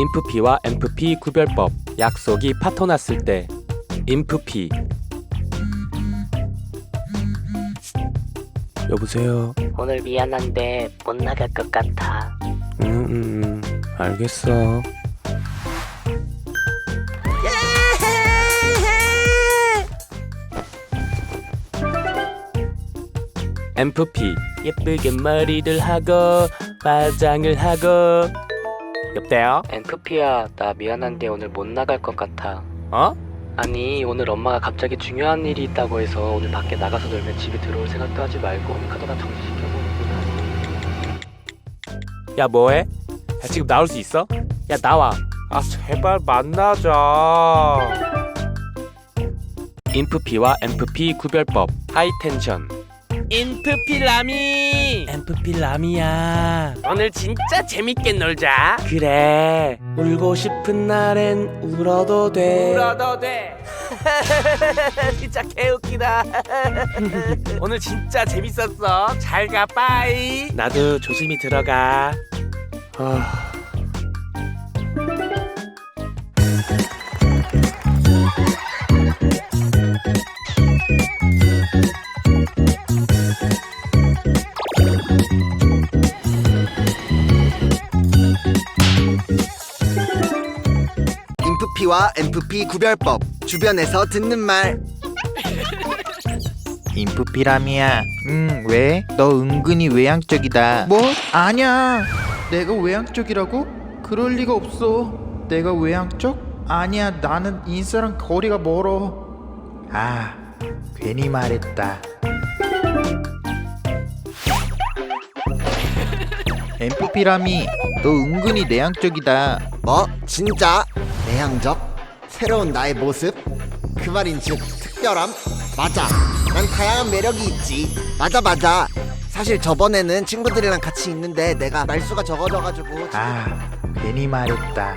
인프피와 엠프피 구별법 약속이 파토 났을 때. 인프피. 여보세요? 오늘 미안한데 못 나갈 것 같아. 음, 음, 음. 알겠어. 엠프피. 예쁘게 머리를 하고 화장을 하고 여보세요? 엠프피야, 나 미안한데 오늘 못 나갈 것 같아. 어? 아니, 오늘 엄마가 갑자기 중요한 일이 있다고 해서 오늘 밖에 나가서 놀면 집에 들어올 생각도 하지 말고 카드나 정지시켜보는구나. 야 뭐해? 야 지금 나올 수 있어? 야 나와 아 제발 만나자 인프피와 엠프피 구별법 하이텐션 인프피 라미. 엠프피 라미야. 오늘 진짜 재밌게 놀자. 그래. 울고 싶은 날엔 울어도 돼. 울어도 돼. 진짜 개웃기다. 오늘 진짜 재밌었어. 잘 가 빠이. 나도 조심히 들어가. 아... 인프피와 엠프피 구별법 주변에서 듣는 말 인프피라미야. 응, 왜? 너 은근히 외향적이다. 뭐? 아니야. 내가 외향적이라고? 그럴 리가 없어. 내가 외향적? 아니야. 나는 인싸랑 거리가 멀어. 아, 괜히 말했다. 엠프피라미, 너 은근히 내향적이다. 뭐? 진짜? 내향적? 새로운 나의 모습? 그 말인즉 특별함? 맞아 난 다양한 매력이 있지 맞아 맞아 사실 저번에는 친구들이랑 같이 있는데 내가 말수가 적어져가지고 아, 괜히 말했다.